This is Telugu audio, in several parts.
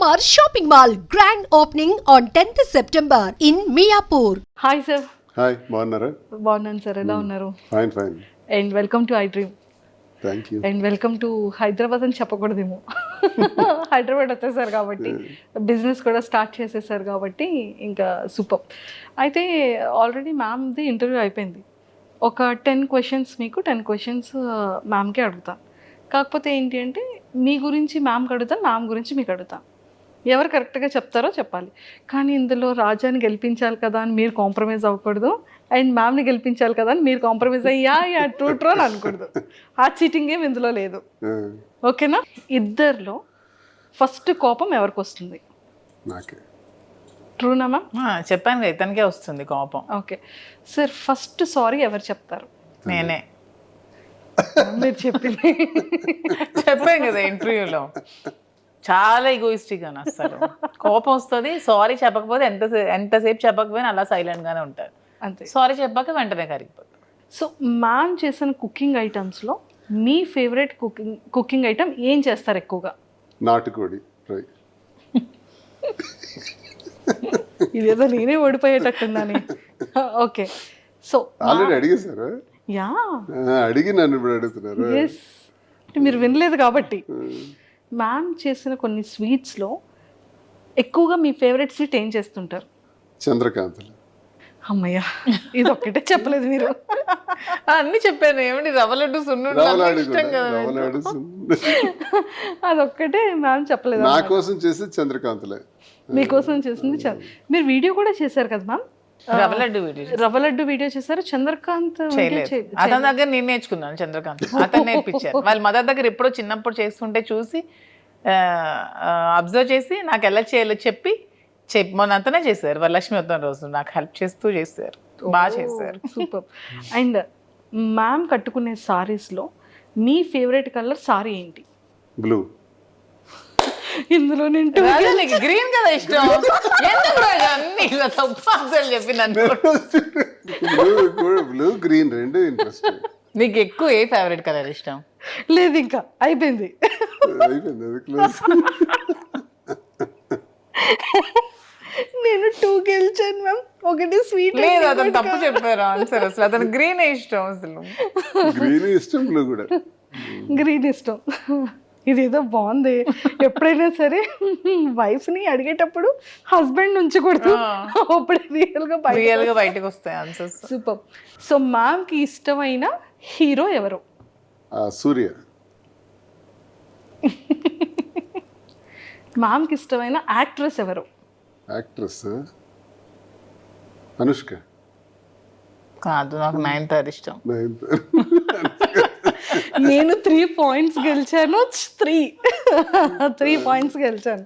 Shalimar Shopping Mall grand opening on 10th September in Miapur. Hi sir hi బాగున్నారా? బాగున్నాను సార్ ఎలా ఉన్నారు? Fine fine and welcome to I dream thank you and welcome to Hyderabad అని చెప్పకూడదేమో. హైదరాబాద్ వచ్చేసారు కాబట్టి బిజినెస్ కూడా స్టార్ట్ చేసేసారు కాబట్టి ఇంకా సూపర్. అయితే ఆల్రెడీ మ్యామ్ది ఇంటర్వ్యూ అయిపోయింది. ఒక టెన్ క్వశ్చన్స్ మీకు టెన్ క్వశ్చన్స్ మ్యామ్కే అడుగుతాను. కాకపోతే ఏంటి అంటే మీ గురించి మ్యామ్కి అడుగుతాను మ్యామ్ గురించి మీకు అడుగుతాను. ఎవరు కరెక్ట్గా చెప్తారో చెప్పాలి. కానీ ఇందులో రాజాని గెలిపించాలి కదా అని మీరు కాంప్రమైజ్ అవ్వకూడదు. అండ్ మ్యామ్ని గెలిపించాలి కదా అని మీరు కాంప్రమైజ్ అయ్యా యా ట్రూ ట్రూ అని అనకూడదు. ఆ చీటింగ్ ఏం ఇందులో లేదు. ఓకేనా? ఇద్దరిలో ఫస్ట్ కోపం ఎవరికి వస్తుంది? నాకే. ట్రూనా మ్యామ్? ఆ, చెప్పాను కదా ఇతనికే వస్తుంది కోపం. ఓకే. సార్ ఫస్ట్ సారీ ఎవరు చెప్తారు? నేనే. మీరు చెప్పింది. చెప్పాను కదా ఇంటర్వ్యూలో. చాలా ఈగోయిస్టిక్ అని అసలు కోపం వస్తుంది సారీ చెప్పకపోతే ఎంత ఎంతసేపు చెప్పకపోయినా అలా సైలెంట్ గానే ఉంటారు. అంతే. సారీ చెప్పాక వెంటనే కరిగిపోతారు సో మ్యామ్ చేసిన కుకింగ్ ఐటమ్స్లో మీ ఫేవరెట్ కుకింగ్ కుకింగ్ ఐటమ్ ఏం చేస్తారు ఎక్కువగా? నాటుకోడి ఫ్రై. ఇదేదో నేనే ఓడిపోయేటట్టుందని. ఓకే. సో ఆల్రెడీ అడిగేశారు? యా. అడిగి నన్ను ఇప్పుడు అడుగుతున్నారు. మీరు వినలేదు కాబట్టి. మ్యామ్ చేసిన కొన్ని స్వీట్స్లో ఎక్కువగా మీ ఫేవరెట్ స్వీట్ ఏం చేస్తుంటారు? చంద్రకాంతలు. అమ్మయ్య ఇది ఒక్కటే చెప్పలేదు మీరు. అన్ని చెప్పాను ఏమిటి రవ్వ లడ్డు రవలాడు అదొక్కటే మ్యామ్ చెప్పలేదు నా కోసం చేసేది చంద్రకాంతలే. మీకోసం చేసింది మీరు వీడియో కూడా చేశారు కదా మ్యామ్ రవ్వ లడ్డు వీడియో రవ్వ లడ్డు వీడియో చేశారు చంద్రకాంత్ అతని దగ్గర నేను నేర్చుకున్నాను చంద్రకాంత్. అతను నేర్పించారు. వాళ్ళ మదర్ దగ్గర ఎప్పుడో చిన్నప్పుడు చేస్తుంటే చూసి అబ్జర్వ్ చేసి నాకు ఎలా చేయాలో చెప్పి చెప్పి మొన్న అంతనే చేశారు. వాళ్ళ లక్ష్మి వద్దన రోజు నాకు హెల్ప్ చేస్తూ చేశారు. బాగా చేశారు. సూపర్. అండ్ మ్యామ్ కట్టుకునే సారీస్లో మీ ఫేవరెట్ కలర్ సారీ ఏంటి? బ్లూ ఇందులో నేను రాజా నీకు గ్రీన్ కదా ఇష్టం? ఎందుకు రాజా అన్ని ఇలా తప్పు ఆన్సర్లు చెప్పి నన్ను బ్లూ బ్లూ గ్రీన్ రెండు ఇంట్రెస్ట్ నీకు ఎక్కువ ఏ ఫేవరెట్ కలర్ ఇష్టం? లేదు ఇంకా అయిపోయింది. అయిపోయింది అది క్లోజ్ నేను టూ గెలిచాను మ్యామ్ ఒకటి స్వీట్ లేదు అతను తప్పు చెప్పారు ఆన్సర్ అసలు. అతను గ్రీన్ ఇష్టం అసలు. గ్రీన్ ఇష్టం బ్లూ కూడా. గ్రీన్ ఇష్టం. ఇదేదో బాగుంది. ఎప్పుడైనా సరే వైఫ్ని అడిగేటప్పుడు హస్బెండ్ నుంచి కొడుతూ అప్పుడే రియల్గా బయట రియల్గా బయటకు వస్తాయి ఆన్సర్స్ సూపర్ సో మ్యామ్కి ఇష్టమైన హీరో ఎవరు? సూర్య. మ్యామ్కి ఇష్టమైన యాక్ట్రెస్ ఎవరు? యాక్ట్రెస్ అనుష్క. కాదు నాకు నైన్ తార్ ఇష్టం. నైన్త్ నేను త్రీ పాయింట్స్ గెలిచాను త్రీ త్రీ పాయింట్స్ గెలిచాను.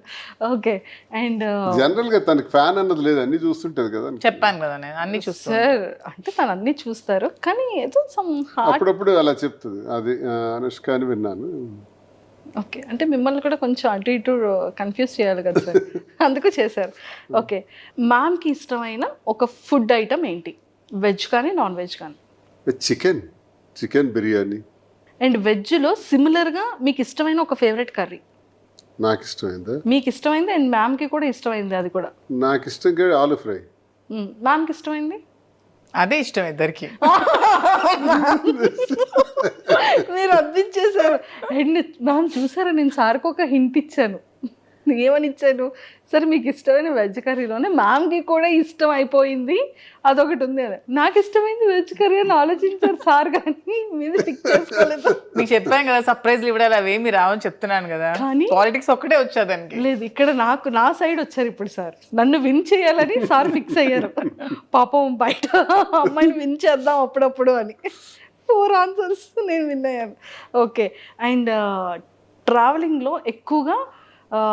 ఓకే అండ్ జనరల్గా తనకి ఫ్యాన్ అన్నది లేదు అన్ని చూస్తుంటది కదా చెప్పాను కదా నేను అన్ని చూస్తాను సార్ అంటే తను అన్ని చూస్తారు కానీ ఏదో సమ్ హార్ట్ అప్పుడప్పుడు అలా చెప్తుంది. అది అనుష్క అని విన్నాను. ఓకే అంటే మిమ్మల్ని కూడా కొంచెం అటు ఇటు కన్ఫ్యూజ్ చేయాలి కదా సార్ అందుకు చేశారు. ఓకే మ్యామ్కి ఇష్టమైన ఒక ఫుడ్ ఐటమ్ ఏంటి? వెజ్ కానీ నాన్ వెజ్ కానీ చికెన్ చికెన్ బిర్యానీ. అండ్ వెజ్లో సిమిలర్గా మీకు ఇష్టమైన ఒక ఫేవరెట్ కర్రీ? నాకు ఇష్టమైందా మీకు ఇష్టమైంది అండ్ మ్యామ్కి కూడా ఇష్టమైంది అది కూడా. నాకు ఇష్టంగా ఆలు ఫ్రై. మ్మ్. మ్యామ్కి ఇష్టమైంది? అదే ఇష్టం ఇద్దరికి. మీరు అందించేశారు. అండ్ మ్యామ్ చూసారా నేను సార్కి ఒక హింట్ ఇచ్చాను. ఏమని ఇచ్చాను సరే మీకు ఇష్టమైన వెజ్ కర్రీలోనే మ్యామ్కి కూడా ఇష్టం అయిపోయింది అదొకటి ఉంది అని. నాకు ఇష్టమైంది వెజ్ కర్రీ అని ఆలోచించారు సార్ కానీ మీద పిక్ చేసుకోలేదు. మీకు చెప్పాను కదా సర్ప్రైజ్లు ఇవ్వడాలి అవేమి రావని చెప్తున్నాను కదా. కానీ- పాలిటిక్స్ ఒక్కటే వచ్చా దానికి. లేదు ఇక్కడ నాకు నా సైడ్ వచ్చారు ఇప్పుడు సార్. నన్ను విన్ చేయాలని సార్ ఫిక్స్ అయ్యారు. పాపం బయట అమ్మాయిని విన్ చేద్దాం అప్పుడప్పుడు అని. ఫోర్ ఆన్సర్స్ నేను విన్ అయ్యాను. ఓకే అండ్ ట్రావెలింగ్లో ఎక్కువగా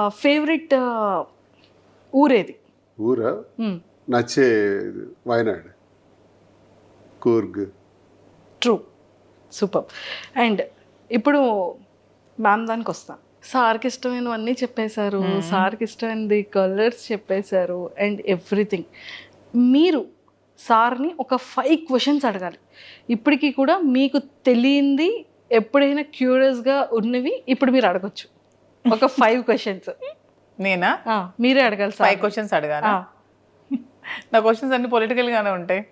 ఫేవరెట్ ఊరేది? ఊరా? నచ్చే Wayanad. Coorg. True super and ఇప్పుడు మ్యామ్ దానికి వస్తాం. సార్కి ఇష్టమైనవన్నీ చెప్పేశారు సార్కి ఇష్టమైనది కలర్స్ చెప్పేశారు అండ్ ఎవ్రీథింగ్ మీరు సార్ని ఒక ఫైవ్ క్వశ్చన్స్ అడగాలి. ఇప్పటికీ కూడా మీకు తెలియంది ఎప్పుడైనా క్యూరియస్గా ఉన్నవి ఇప్పుడు మీరు అడగొచ్చు. ఒక ఫైవ్ క్వశ్చన్స్ నేనా? మీరే అడగాలి ఫైవ్ క్వశ్చన్స్ అడగాను? నా క్వశ్చన్స్ అన్ని పొలిటికల్ గానే ఉంటాయి.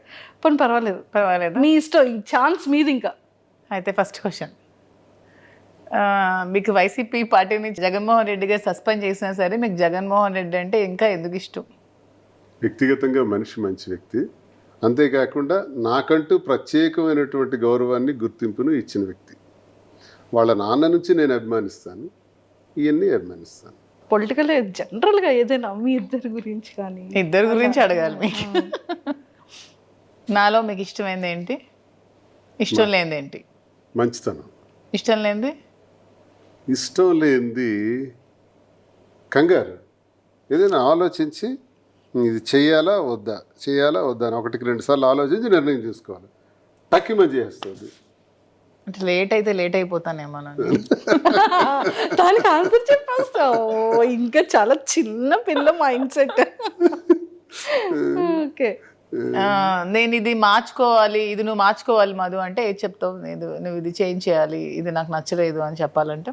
పోనీ పర్వాలేదు. పర్వాలేదు? మీ ఇష్టం ఈ ఛాన్స్ మీది ఇంకా. అయితే ఫస్ట్ క్వశ్చన్ మీకు వైసీపీ పార్టీని జగన్మోహన్ రెడ్డి గారు సస్పెండ్ చేసినా సరే మీకు జగన్మోహన్ రెడ్డి అంటే ఇంకా ఎందుకు ఇష్టం? వ్యక్తిగతంగా మనిషి మంచి వ్యక్తి. అంతేకాకుండా నాకంటూ ప్రత్యేకమైనటువంటి గౌరవాన్ని గుర్తింపును ఇచ్చిన వ్యక్తి. వాళ్ళ నాన్న నుంచి నేను అభిమానిస్తాను. ఇవన్నీ అభిమానిస్తాను. పొలిటికల్ జనరల్గా ఏదైనా మీ ఇద్దరి గురించి కానీ. ఇద్దరు గురించి అడగాలి మీకు. నాలో మీకు ఇష్టమైంది ఏంటి? ఇష్టం లేనిది ఏంటి? మంచితనం. ఇష్టం లేనిది? ఇష్టం లేనిది కంగారు. ఏదైనా ఆలోచించి ఇది చేయాలా వద్దా? చేయాలా వద్దా అని ఒకటికి రెండు సార్లు ఆలోచించి నిర్ణయం తీసుకోవాలి టక్కిమ చేస్తుంది. అంటే లేట్ అయితే లేట్ అయిపోతానేమోనండి దానికి ఆన్సర్ చెప్పేస్తావు ఇంకా చాలా చిన్న పిల్ల మైండ్ సెట్ ఓకే. నేను ఇది మార్చుకోవాలి ఇది నువ్వు మార్చుకోవాలి మధు అంటే ఏది చెప్తావు? నేను నువ్వు ఇది చేంజ్ చేయాలి ఇది నాకు నచ్చలేదు అని చెప్పాలంటే?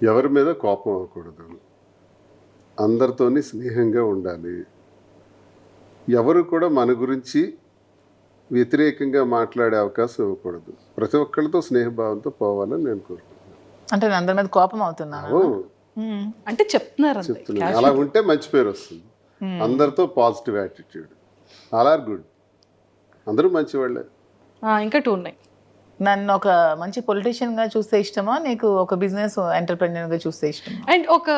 ఎవరి మీద కోపం అవ్వకూడదు. అందరితోని స్నేహంగా ఉండాలి. ఎవరు కూడా మన గురించి వ్యతిరేకంగా మాట్లాడే అవకాశం ఇవ్వకూడదు. ప్రతి ఒక్కరితో స్నేహభావంతో పోవాలని నేను కోరుకుంటున్నాను. అంటే నేను అందరి మీద కోపం అవుతున్నాను? అంటే చెప్తున్నారు చెప్తున్నాను అలా ఉంటే మంచి పేరు వస్తుంది. అందరితో positive attitude. All are good. అందరూ మంచివాళ్ళే ఆ, ఇంకా టూ ఉన్నాయి. నన్ను ఒక మంచి పొలిటీషియన్గా చూస్తే ఇష్టమా? నీకు ఒక బిజినెస్ ఎంటర్ప్రెన్యూర్గా చూస్తే ఇష్టమా? అండ్ ఒక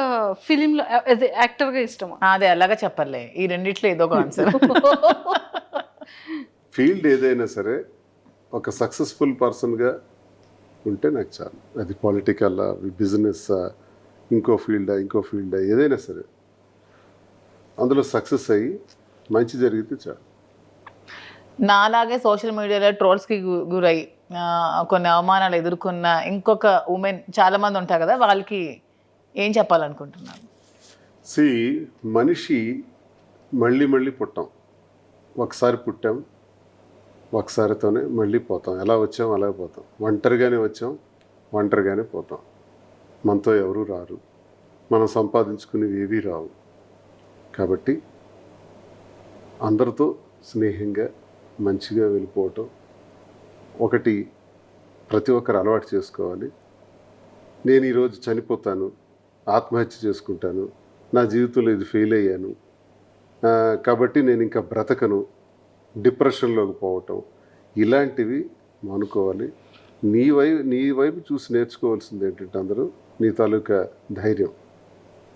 ఫిలిం లో అదే యాక్టర్గా ఇష్టమా? అదే అలాగా చెప్పర్లే ఈ రెండిట్లో ఏదో ఒక ఆన్సర్. ఫీల్డ్ ఏదైనా సరే ఒక సక్సెస్ఫుల్ పర్సన్గా ఉంటే నాకు చాలు. అది పొలిటికల్ బిజినెస్ ఇంకో ఫీల్డా ఇంకో ఫీల్డా ఏదైనా సరే. అందులో సక్సెస్ అయ్యి మంచి జరిగితే చాలు. నాలాగే సోషల్ మీడియాలో ట్రోల్స్కి గురై కొన్ని అవమానాలు ఎదుర్కొన్న ఇంకొక ఉమెన్ చాలా మంది ఉంటారు కదా వాళ్ళకి ఏం చెప్పాలనుకుంటున్నాను సి మనిషి మళ్ళీ మళ్ళీ పుట్టాం. ఒకసారి పుట్టాం ఒకసారితోనే మళ్ళీ పోతాం. ఎలా వచ్చాం అలా పోతాం. ఒంటరిగానే వచ్చాం ఒంటరిగానే పోతాం. మనతో ఎవరూ రారు. మనం సంపాదించుకునేవి ఏవీ రావు. కాబట్టి అందరితో స్నేహంగా మంచిగా వెళ్ళిపోవటం ఒకటి ప్రతి ఒక్కరు అలవాటు చేసుకోవాలి. నేను ఈరోజు చనిపోతాను ఆత్మహత్య చేసుకుంటాను నా జీవితంలో ఇది ఫెయిల్ అయ్యాను కాబట్టి నేను ఇంకా బ్రతకను డిప్రెషన్లోకి పోవటం. ఇలాంటివి అనుకోవాలి. నీ వైపు నీ వైపు చూసి నేర్చుకోవాల్సింది ఏంటంటే అందరూ నీ తాలూకా ధైర్యం.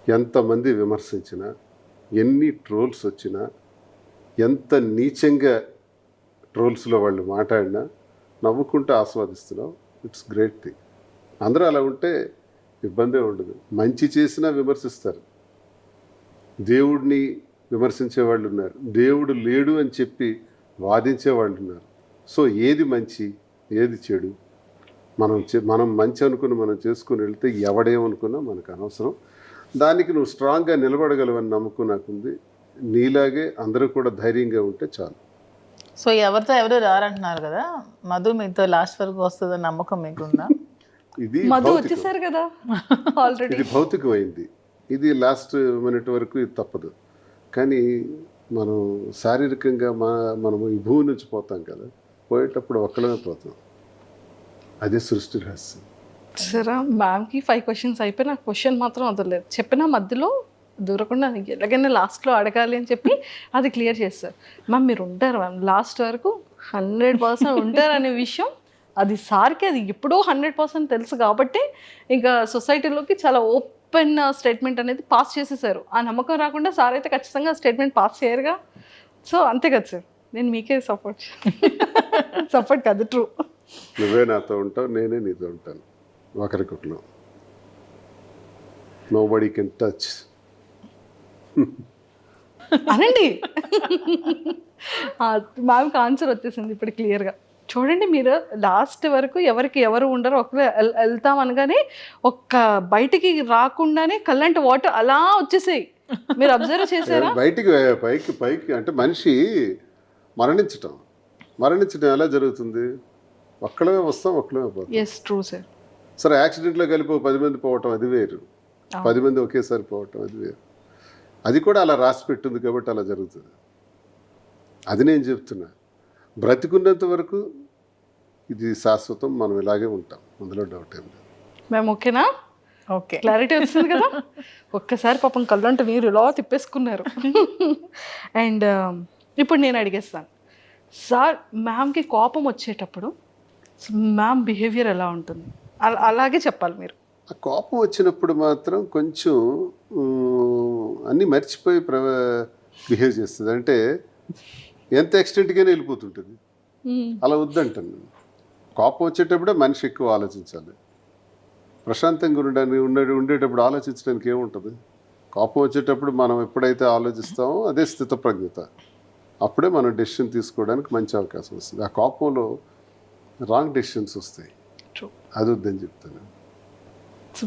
ఎంతమంది విమర్శించినా ఎన్ని ట్రోల్స్ వచ్చినా ఎంత నీచంగా ట్రోల్స్లో వాళ్ళు మాట్లాడినా నవ్వుకుంటూ ఆస్వాదిస్తున్నావు ఇట్స్ గ్రేట్ థింగ్. అందరూ అలా ఉంటే ఇబ్బందే ఉండదు. మంచి చేసినా విమర్శిస్తారు. దేవుడిని విమర్శించే వాళ్ళు ఉన్నారు. దేవుడు లేడు అని చెప్పి వాదించే వాళ్ళు ఉన్నారు. సో ఏది మంచి ఏది చెడు? మనం చే- మనం మంచి అనుకుని మనం చేసుకుని వెళ్తే ఎవడేమనుకున్నా మనకు అనవసరం. దానికి నువ్వు స్ట్రాంగ్గా నిలబడగలవని నమ్మకం నాకుంది. నీలాగే అందరూ కూడా ధైర్యంగా ఉంటే చాలు. సో ఎవరితో ఎవరు రారంటున్నారు కదా? మధు మీతో లాస్ట్ వరకు వస్తుందని నమ్మకం మీకుందా? ఇది మధు. వచ్చేసారు కదా ఆల్రెడీ ఇది భౌతికమైంది. ఇది లాస్ట్ మినిట్ వరకు ఇది తప్పదు. కానీ మనం శారీరకంగా మా మనము ఈ భూమి నుంచి పోతాం కదా పోయేటప్పుడు ఒక్కడమే పోతాం. అదే సృష్టి రహస్యం. సరే మ్యామ్కి ఫైవ్ క్వశ్చన్స్ అయిపోయి నాకు క్వశ్చన్ మాత్రం వదలలేదు. చెప్పిన మధ్యలో దూరకుండా ఎలాగైనా లాస్ట్లో అడగాలి అని చెప్పి అది క్లియర్ చేస్తారు. మ్యామ్ మీరు ఉంటారు? మ్యామ్ లాస్ట్ వరకు హండ్రెడ్ పర్సెంట్ ఉంటారు అనే విషయం అది సార్కి అది ఎప్పుడో హండ్రెడ్ పర్సెంట్ తెలుసు కాబట్టి ఇంకా సొసైటీలోకి చాలా ఓపెన్ స్టేట్మెంట్ అనేది పాస్ చేసేసారు. ఆ నమ్మకం రాకుండా సార్ అయితే ఖచ్చితంగా స్టేట్మెంట్ పాస్ చేయరుగా. సో అంతే కదా సార్. నేను మీకే సపోర్ట్ సపోర్ట్ కాదు ట్రూ నువ్వే నాతో ఉంటావు నేనే నీతో ఉంటాను. ఒకరికొకరు. నో బడీ కెన్ టచ్ అనండి మ్యామ్కి ఆన్సర్ వచ్చేసింది ఇప్పుడు క్లియర్గా చూడండి మీరు లాస్ట్ వరకు ఎవరికి ఎవరు ఉండరు వెల్- వెళ్తాం అనగానే ఒక్క బయటికి రాకుండానే కల్లంటి వాటర్ అలా వచ్చేసాయి. మీరు అబ్జర్వ్ చేశారా? బయటికి పైకి పైకి అంటే మనిషి మరణించటం. మరణించడం ఎలా జరుగుతుంది? ఒక్కడమే వస్తాం ఒక్కడమే పోతాం. ఎస్ ట్రూ సార్ సరే యాక్సిడెంట్లో కలిపి పది మంది పోవటం అది వేరు. పది మంది ఒకేసారి పోవటం అది వేరు. అది కూడా అలా రాసి పెట్టింది కాబట్టి అలా జరుగుతుంది. అది నేను చెప్తున్నా. బ్రతికున్నంత వరకు ఇది శాశ్వతం మనం ఇలాగే ఉంటాం. అందులో డౌట్ ఏం లేదు. మేము ఓకేనా ఓకే క్లారిటీ వచ్చింది కదా? ఒక్కసారి పాపం కళ్ళంట నీరు ఇలా తిప్పేసుకున్నారు. అండ్ ఇప్పుడు నేను అడిగేస్తాను. సార్ మ్యామ్కి కోపం వచ్చేటప్పుడు మ్యామ్ బిహేవియర్ ఎలా ఉంటుంది? అలా అలాగే చెప్పాలి మీరు. ఆ కోపం వచ్చినప్పుడు మాత్రం కొంచెం అన్నీ మర్చిపోయి ప్ర బిహేవ్ చేస్తుంది. అంటే ఎంత ఎక్స్టెంట్గానే వెళ్ళిపోతుంటుంది. అలా వద్దంటాను నేను. కోపం వచ్చేటప్పుడే మనిషి ఎక్కువ ఆలోచించాలి. ప్రశాంతంగా ఉండడానికి ఉండే ఉండేటప్పుడు ఆలోచించడానికి ఏముంటుంది? కోపం వచ్చేటప్పుడు మనం ఎప్పుడైతే ఆలోచిస్తామో అదే స్థితప్రజ్ఞత. అప్పుడే మనం డెసిషన్ తీసుకోవడానికి మంచి అవకాశం వస్తుంది. ఆ కోపంలో రాంగ్ డెసిషన్స్ వస్తాయి. అది వద్దని చెప్తాను.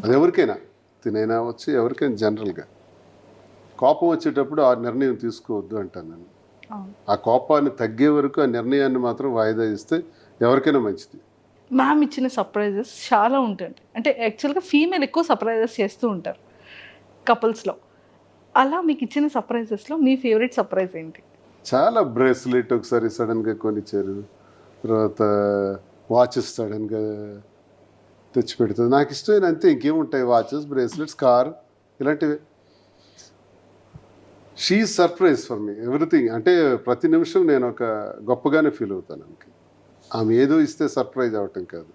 అది ఎవరికైనా తినైనా వచ్చి ఎవరికైనా జనరల్గా. కోపం వచ్చేటప్పుడు ఆ నిర్ణయం తీసుకోవద్దు అంటాను నేను. ఆ కోపాన్ని తగ్గే వరకు ఆ నిర్ణయాన్ని మాత్రం వాయిదా ఇస్తే ఎవరికైనా మంచిది. మ్యామ్ ఇచ్చిన సర్ప్రైజెస్ చాలా ఉంటాయి అంటే యాక్చువల్గా ఫీమేల్ ఎక్కువ సర్ప్రైజెస్ చేస్తూ ఉంటారు కపుల్స్లో అలా మీకు ఇచ్చిన సర్ప్రైజెస్లో మీ ఫేవరెట్ సర్ప్రైజ్ ఏంటి? చాలా బ్రేస్లెట్ ఒకసారి సడన్గా కొనిచ్చారు. తర్వాత వాచెస్ సడన్గా తెచ్చి పెడుతుంది నాకు ఇష్టమైన అంతే ఇంకేముంటాయి? వాచెస్ బ్రేస్లెట్స్ కార్ ఇలాంటివి. She surprise for me everything అంటే ప్రతి నిమిషం నేను ఒక గొప్పగానే ఫీల్ అవుతాను ఆమెకి. ఆమె ఏదో ఇస్తే సర్ప్రైజ్ అవటం కాదు.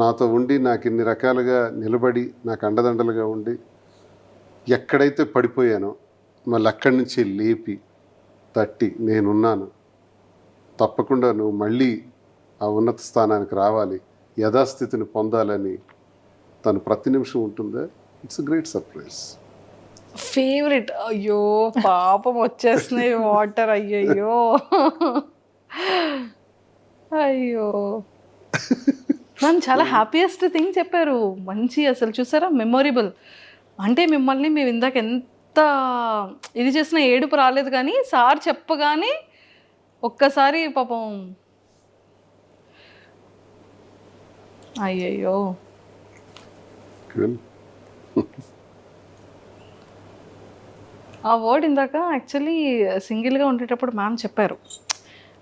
నాతో ఉండి నాకు ఇన్ని రకాలుగా నిలబడి నాకు అండదండలుగా ఉండి ఎక్కడైతే పడిపోయానో మళ్ళీ అక్కడి నుంచి లేపి తట్టి నేనున్నాను. తప్పకుండా నువ్వు మళ్ళీ ఆ ఉన్నత స్థానానికి రావాలి యథాస్థితిని పొందాలని తను ప్రతి నిమిషం ఉంటుందా? ఇట్స్ గ్రేట్ సర్ప్రైజ్ ఫేవరెట్ అయ్యో పాపం వచ్చేస్తున్నాయి వాటర్ అయ్యయ్యో. అయ్యో. మ్యామ్ చాలా హ్యాపీయెస్ట్ థింగ్ చెప్పారు. మంచి అసలు చూసారా? మెమొరబుల్ అంటే మిమ్మల్ని మేము ఇందాక ఎంత ఇది చేసిన ఏడుపు రాలేదు కానీ సార్ చెప్పగానే ఒక్కసారి పాపం అయ్యయ్యో. ఆ వర్డ్ ఇందాక యాక్చువల్లీ సింగిల్గా ఉండేటప్పుడు మ్యామ్ చెప్పారు.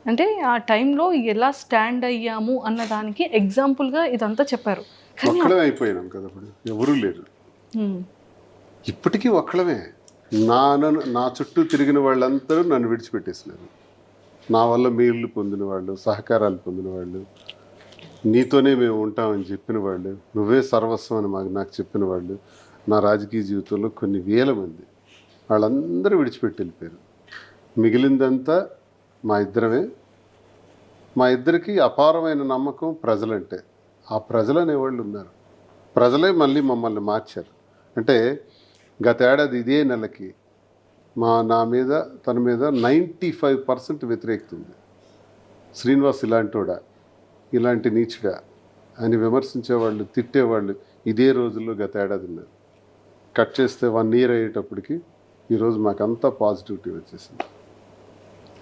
అంటే ఆ టైంలో ఎలా స్టాండ్ అయ్యాము అన్న దానికి ఎగ్జాంపుల్గా ఇదంతా చెప్పారు. కానీ ఒక్కడే అయిపోయినాం కదా ఇప్పుడు ఎవరూ లేరు. ఇప్పటికీ ఒక్కడమే. నా నన్ను నా చుట్టూ తిరిగిన వాళ్ళందరూ నన్ను విడిచిపెట్టేసినారు. నా వల్ల మేళ్ళు పొందిన వాళ్ళు సహకారాలు పొందిన వాళ్ళు నీతోనే మేము ఉంటామని చెప్పిన వాళ్ళు నువ్వే సర్వస్వం అని మాకు నాకు చెప్పిన వాళ్ళు నా రాజకీయ జీవితంలో కొన్ని వేల మంది. వాళ్ళందరూ విడిచిపెట్టి వెళ్ళిపోయారు. మిగిలిందంతా మా ఇద్దరమే. మా ఇద్దరికి అపారమైన నమ్మకం ప్రజలంటే. ఆ ప్రజలు అనేవాళ్ళు ఉన్నారు. ప్రజలే మళ్ళీ మమ్మల్ని మార్చారు. అంటే గతేడాది ఇదే నెలకి మా నా మీద తన మీద నైంటీ ఫైవ్ పర్సెంట్ వ్యతిరేకత ఉంది. శ్రీనివాస్ ఇలాంటోడా? ఇలాంటి నీచుడా? అని విమర్శించేవాళ్ళు తిట్టేవాళ్ళు ఇదే రోజుల్లో గత ఏడాది ఉన్నారు. కట్ చేస్తే వన్ ఇయర్ అయ్యేటప్పటికి ఈరోజు మాకంతా పాజిటివిటీ వచ్చేసింది.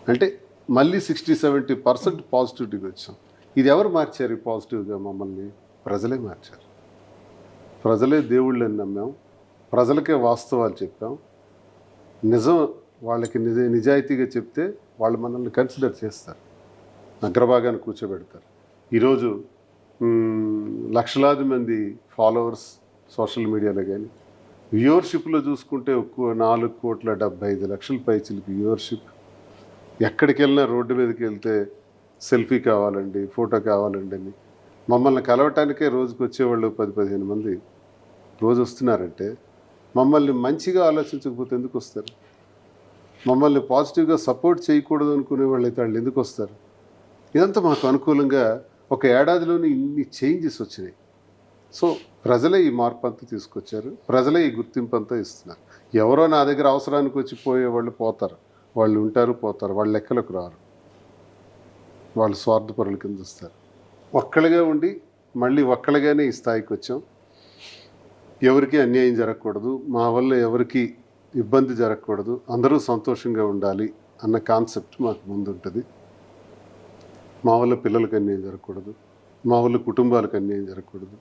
అంటే మళ్ళీ సిక్స్టీ సెవెంటీ పర్సెంట్ పాజిటివిటీకి వచ్చాం. ఇది ఎవరు మార్చారు ఈ పాజిటివ్గా మమ్మల్ని? ప్రజలే మార్చారు. ప్రజలే దేవుళ్ళని నమ్మాం. ప్రజలకే వాస్తవాలు చెప్పాం. నిజం వాళ్ళకి నిజ నిజాయితీగా చెప్తే వాళ్ళు మనల్ని కన్సిడర్ చేస్తారు. అగ్రభాగాన్ని కూర్చోబెడతారు. ఈరోజు లక్షలాది మంది ఫాలోవర్స్ సోషల్ మీడియాలో కానీ వ్యూవర్షిప్లో చూసుకుంటే ఒక్కో నాలుగు కోట్ల డెబ్బై ఐదు లక్షల పైచిలకి వ్యూవర్షిప్ ఎక్కడికి వెళ్ళినా రోడ్డు మీదకి వెళ్తే సెల్ఫీ కావాలండి ఫోటో కావాలండి అని. మమ్మల్ని కలవటానికే రోజుకు వచ్చేవాళ్ళు పది పదిహేను మంది. రోజు వస్తున్నారంటే మమ్మల్ని మంచిగా ఆలోచించకపోతే ఎందుకు వస్తారు? మమ్మల్ని పాజిటివ్గా సపోర్ట్ చేయకూడదు అనుకునే వాళ్ళు అయితే వాళ్ళు ఎందుకు వస్తారు? ఇదంతా మాకు అనుకూలంగా ఒక ఏడాదిలోనే ఇన్ని చేంజెస్ వచ్చినాయి. సో ప్రజలే ఈ మార్పు అంతా తీసుకొచ్చారు. ప్రజలే ఈ గుర్తింపు అంతా ఇస్తున్నారు. ఎవరో నా దగ్గర అవసరానికి వచ్చి పోయే వాళ్ళు పోతారు. వాళ్ళు ఉంటారు పోతారు వాళ్ళ లెక్కలకు రారు. వాళ్ళు స్వార్థపరుల కింద వస్తారు. ఒక్కళ్ళగా ఉండి మళ్ళీ ఒక్కళ్ళగానే ఈ స్థాయికి వచ్చాం. ఎవరికి అన్యాయం జరగకూడదు మా వల్ల ఎవరికి ఇబ్బంది జరగకూడదు అందరూ సంతోషంగా ఉండాలి అన్న కాన్సెప్ట్ మాకు ముందుంటుంది. మా వల్ల పిల్లలకు అన్యాయం జరగకూడదు మా వల్ల కుటుంబాలకు అన్యాయం జరగకూడదు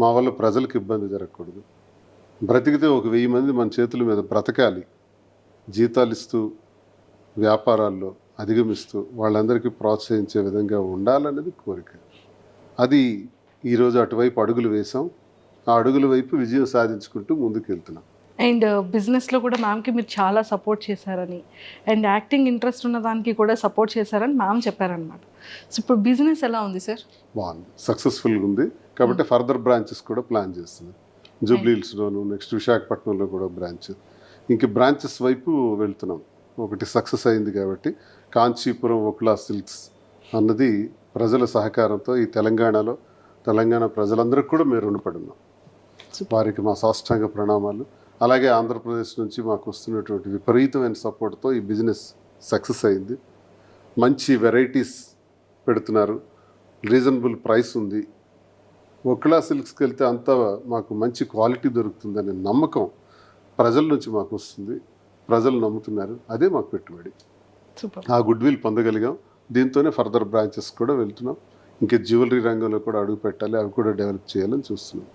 మా వల్ల ప్రజలకు ఇబ్బంది జరగకూడదు. బ్రతికితే ఒక వెయ్యి మంది మన చేతుల మీద బ్రతకాలి జీతాలు ఇస్తూ వ్యాపారాల్లో అధిగమిస్తూ వాళ్ళందరికీ ప్రోత్సహించే విధంగా ఉండాలన్నది కోరిక. అది ఈరోజు అటువైపు అడుగులు వేసాం ఆ అడుగుల వైపు విజయం సాధించుకుంటూ ముందుకు వెళ్తున్నాం అండ్ బిజినెస్లో కూడా మ్యామ్కి మీరు చాలా సపోర్ట్ చేశారని అండ్ యాక్టింగ్ ఇంట్రెస్ట్ ఉన్న దానికి కూడా సపోర్ట్ చేశారని మ్యామ్ చెప్పారనమాట సో ఇప్పుడు బిజినెస్ ఎలా ఉంది సార్? బాగుంది. సక్సెస్ఫుల్గా ఉంది. కాబట్టి ఫర్దర్ బ్రాంచెస్ కూడా ప్లాన్ చేస్తున్నాం జూబ్లీ హిల్స్లోను నెక్స్ట్ విశాఖపట్నంలో కూడా బ్రాంచ్. ఇంక బ్రాంచెస్ వైపు వెళ్తున్నాం. ఒకటి సక్సెస్ అయింది కాబట్టి కాంచీపురం ఒక్లా సిల్క్స్ అన్నది ప్రజల సహకారంతో ఈ తెలంగాణలో తెలంగాణ ప్రజలందరికీ కూడా మేము రుణపడి ఉన్నాం వారికి మా సాష్టాంగ ప్రణామాలు. అలాగే ఆంధ్రప్రదేశ్ నుంచి మాకు వస్తున్నటువంటి విపరీతమైన సపోర్ట్తో ఈ బిజినెస్ సక్సెస్ అయింది. మంచి వెరైటీస్ పెడుతున్నారు. రీజనబుల్ ప్రైస్ ఉంది. ఒక్కలా సిల్క్స్కి వెళ్తే అంతా మాకు మంచి క్వాలిటీ దొరుకుతుందనే నమ్మకం ప్రజల నుంచి మాకు వస్తుంది. ప్రజలు నమ్ముతున్నారు. అదే మాకు పెట్టుబడి. ఆ గుడ్ విల్ పొందగలిగాం. దీంతోనే ఫర్దర్ బ్రాంచెస్ కూడా వెళ్తున్నాం. ఇంకా జ్యువెలరీ రంగంలో కూడా అడుగు పెట్టాలి. అవి కూడా డెవలప్ చేయాలని చూస్తున్నాం.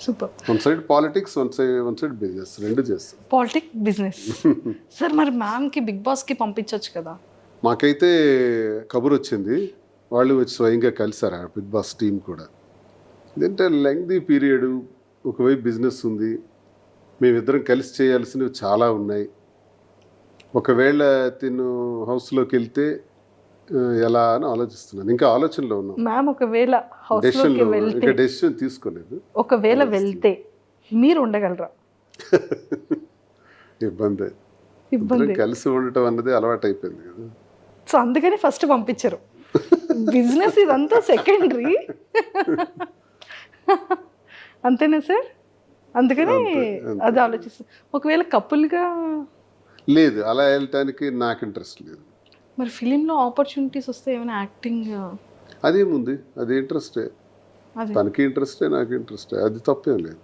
Super. One side politics one side one side business. రెండు చేస్తాం. Politic business. సార్ మరి మ్యామ్కి బిగ్ బాస్కి పంపించవచ్చు కదా? మాకైతే కబురు వచ్చింది. వాళ్ళు వచ్చి స్వయంగా కలిసారు బిగ్ బాస్ టీం కూడా. ఏంటంటే లెంగ్దీ పీరియడ్ ఒకవైపు బిజినెస్ ఉంది. మేమిద్దరం కలిసి చేయాల్సినవి చాలా ఉన్నాయి. ఒకవేళ తిను హౌస్లోకి వెళ్తే ఎలా అని ఆలోచిస్తున్నాను. ఇంకా ఆలోచనలో ఉన్నాం. మ్యామ్ ఒకవేళ డెసిషన్లో ఇంకా డెసిషన్ తీసుకోలేదు. ఒకవేళ వెళ్తే మీరు ఉండగలరా? ఇబ్బంది. ఇబ్బంది. కలిసి ఉండటం అన్నది అలవాటు అయిపోయింది కదా. సో అందుకని ఫస్ట్ పంపించరు. బిజినెస్ ఇదంతా సెకండరీ. అంతేనా సార్? అందుకని. అది ఆలోచిస్తాం ఒకవేళ కపుల్గా లేదు అలా వెళ్ళటానికి నాకు ఇంట్రెస్ట్ లేదు. మరి ఫిలింలో ఆపర్చునిటీస్ వస్తే ఏమైనా యాక్టింగ్ అదేముంది? అది ఇంట్రెస్టే. తనకి ఇంట్రెస్టే నాకు ఇంట్రెస్టే. అది తప్పేం లేదు.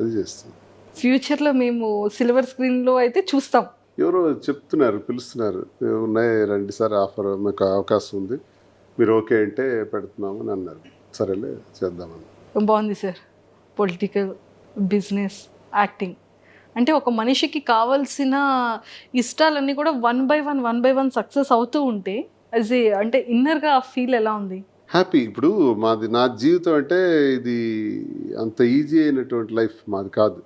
అది చేస్తాం. ఫ్యూచర్లో మేము సిల్వర్ స్క్రీన్లో అయితే చూస్తాం. ఎవరో చెప్తున్నారు పిలుస్తున్నారు. "ఏ, ఉన్నాయి రండి సార్ ఆఫర్ మీకు అవకాశం ఉంది. మీరు ఓకే అంటే పెడుతున్నాము అని అన్నారు. సరేలే చేద్దామని. బాగుంది సార్. Political business acting. అంటే ఒక మనిషికి కావాల్సిన ఇష్టాలన్నీ కూడా one by one one by one success అవుతూ ఉంటే యాజ్ ఏ అంటే ఇన్నర్గా ఆ ఫీల్ ఎలా ఉంది? హ్యాపీ. ఇప్పుడు మాది నా జీవితం అంటే ఇది అంత ఈజీ అయినటువంటి లైఫ్ మాది కాదు.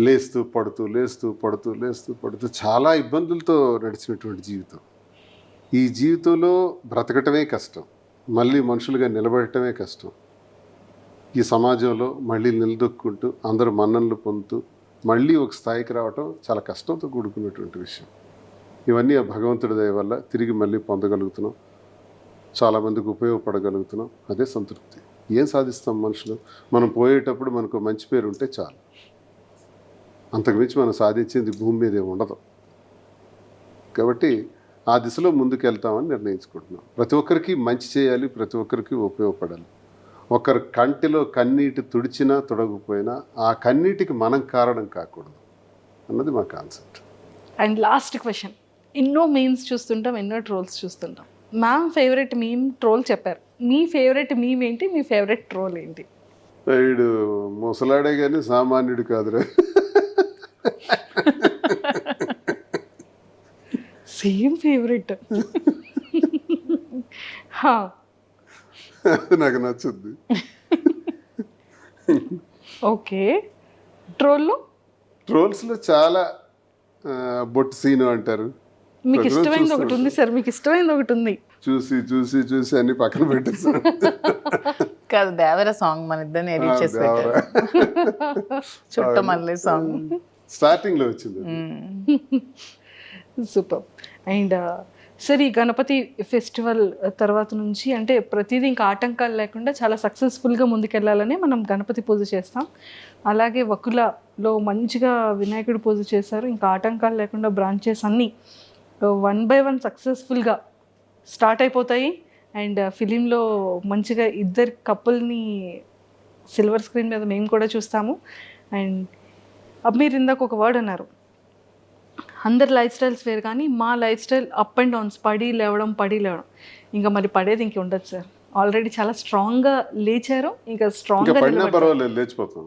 లేస్తూ పడుతూ లేస్తూ పడుతూ లేస్తూ పడుతూ చాలా ఇబ్బందులతో నడిచినటువంటి జీవితం. ఈ జీవితంలో బ్రతకటమే కష్టం. మళ్ళీ మనుషులుగా నిలబడటమే కష్టం. ఈ సమాజంలో మళ్ళీ నిలదొక్కుంటూ అందరూ మన్ననలు పొందుతూ మళ్ళీ ఒక స్థాయికి రావటం చాలా కష్టంతో కూడుకున్నటువంటి విషయం. ఇవన్నీ ఆ భగవంతుడి దయ వల్ల తిరిగి మళ్ళీ పొందగలుగుతున్నాం. చాలామందికి ఉపయోగపడగలుగుతున్నాం. అదే సంతృప్తి. ఏం సాధిస్తాం మనుషులు? మనం పోయేటప్పుడు మనకు మంచి పేరు ఉంటే చాలు. అంతకుమించి మనం సాధించింది భూమి మీద ఉండదు. కాబట్టి ఆ దిశలో ముందుకు వెళ్తామని నిర్ణయించుకుంటున్నాం. ప్రతి ఒక్కరికి మంచి చేయాలి ప్రతి ఒక్కరికి ఉపయోగపడాలి. ఒకరి కంటిలో కన్నీటి తుడిచినా తుడగపోయినా ఆ కన్నీటికి మనం కారణం కాకూడదు అన్నది మా కాన్సెప్ట్. అండ్ లాస్ట్ క్వశ్చన్ ఎన్నో మీమ్స్ చూస్తుంటాం ఎన్నో ట్రోల్స్ చూస్తుంటాం. మ్యామ్ ఫేవరెట్ మీమ్ ట్రోల్ చెప్పారు. మీ ఫేవరెట్ మీమ్ ఏంటి? మీ ఫేవరెట్ ట్రోల్ ఏంటి? వీడు ముసలాడే కానీ సామాన్యుడు కాదురా. సేమ్ ఫేవరెట్ అది నాకు నచ్చుద్ది. ఓకే. ట్రోల్లో? ట్రోల్స్లో చాలా బొట్టు సీను అంటారు. మీకు ఇష్టమైనది ఒకటి ఉంది సార్. మీకు ఇష్టమైనది ఒకటి ఉంది చూసి చూసి చూసి అన్ని పక్కన పెట్టేసాను. కాదు దేవర సాంగ్ మన ఇద్దరిని ఎడిట్ చేసి పెట్టారు. చుట్ట మళ్ళీ సాంగ్. స్టార్టింగ్లో వచ్చింది సూపర్. అండ్ సరే ఈ గణపతి ఫెస్టివల్ తర్వాత నుంచి అంటే ప్రతిదీ ఇంకా ఆటంకాలు లేకుండా చాలా సక్సెస్ఫుల్గా ముందుకెళ్ళాలని మనం గణపతి పూజ చేస్తాం. అలాగే వకులలో మంచిగా వినాయకుడు పూజ చేశారు. ఇంకా ఆటంకాలు లేకుండా బ్రాంచెస్ అన్నీ వన్ బై వన్ సక్సెస్ఫుల్గా స్టార్ట్ అయిపోతాయి. అండ్ ఫిలింలో మంచిగా ఇద్దరు కపుల్ని సిల్వర్ స్క్రీన్ మీద మేము కూడా చూస్తాము. అండ్ మీరు ఇందాక ఒక వర్డ్ అన్నారు. అందరి లైఫ్ స్టైల్స్ వేరు కానీ మా life style up and downs పడి లేవడం పడి లేవడం ఇంకా మరి పడేది ఇంక ఉండదు సార్ ఆల్రెడీ చాలా స్ట్రాంగ్గా లేచారు. ఇంకా స్ట్రాంగ్గా పడినా పర్వాలేదు లేచిపోతాం.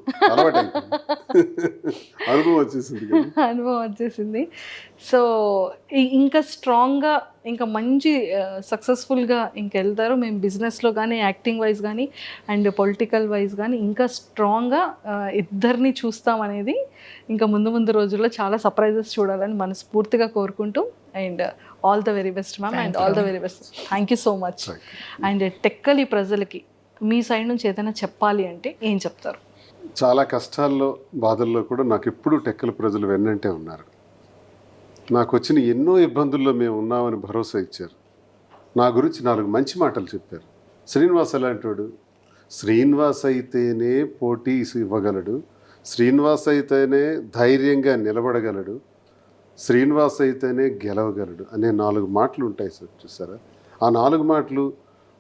అనుభవం వచ్చేసింది అనుభవం వచ్చేసింది. సో ఇంకా స్ట్రాంగ్గా ఇంకా మంచి సక్సెస్ఫుల్గా ఇంకా వెళ్తారు. మేము బిజినెస్లో కానీ యాక్టింగ్ వైజ్ కానీ అండ్ పొలిటికల్ వైజ్ కానీ ఇంకా స్ట్రాంగ్గా ఇద్దరిని చూస్తామనేది ఇంకా ముందు ముందు రోజుల్లో చాలా సర్ప్రైజెస్ చూడాలని మనస్ఫూర్తిగా కోరుకుంటూ and all the very best ma'am and all the very best thank you so much and Tekkali ప్రజలకి మీ సైడ్ నుంచి ఏదైనా చెప్పాలి అంటే ఏం చెప్తారు? చాలా కష్టాల్లో బాధల్లో కూడా నాకు ఎప్పుడూ టెక్కల ప్రజలు వెన్నంటే ఉన్నారు. నాకు వచ్చిన ఎన్నో ఇబ్బందుల్లో మేము ఉన్నామని భరోసా ఇచ్చారు. నా గురించి నాలుగు మంచి మాటలు చెప్పారు. శ్రీనివాస్ ఎలాంటి వాడు? శ్రీనివాస్ అయితేనే పోటీ ఇవ్వగలడు. శ్రీనివాస్ అయితేనే ధైర్యంగా నిలబడగలడు. శ్రీనివాస్ అయితేనే గెలవగలడు అనే నాలుగు మాటలు ఉంటాయి సార్ చూసారా? ఆ నాలుగు మాటలు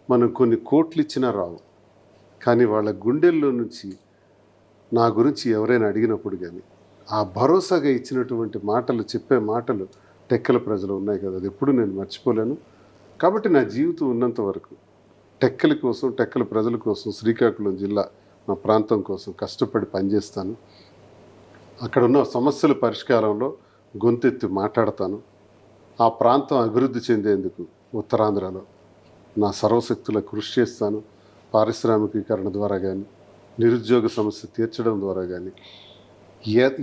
మనం కొన్ని కోట్లు ఇచ్చినా రావు. కానీ వాళ్ళ గుండెల్లో నుంచి నా గురించి ఎవరైనా అడిగినప్పుడు కానీ ఆ భరోసాగా ఇచ్చినటువంటి మాటలు చెప్పే మాటలు టెక్కల ప్రజలు ఉన్నాయి కదా అది ఎప్పుడు నేను మర్చిపోలేను. కాబట్టి నా జీవితం ఉన్నంత వరకు టెక్కల కోసం టెక్కల ప్రజల కోసం శ్రీకాకుళం జిల్లా నా ప్రాంతం కోసం కష్టపడి పనిచేస్తాను. అక్కడ ఉన్న సమస్యల పరిష్కారంలో గొంతెత్తి మాట్లాడతాను. ఆ ప్రాంతం అభివృద్ధి చెందేందుకు ఉత్తరాంధ్రలో నా సర్వశక్తుల కృషి చేస్తాను. పారిశ్రామికీకరణ ద్వారా కానీ నిరుద్యోగ సమస్య తీర్చడం ద్వారా కానీ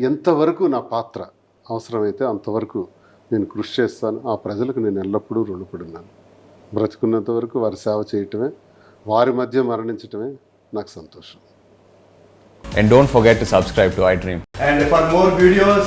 ఎంతవరకు నా పాత్ర అవసరమైతే అంతవరకు నేను కృషి చేస్తాను. ఆ ప్రజలకు నేను ఎల్లప్పుడూ రుణపడి ఉన్నాను బ్రతుకున్నంత వరకు వారి సేవ చేయటమే వారి మధ్య మరణించటమే నాకు సంతోషం. And don't forget to subscribe to iDream. And for more videos,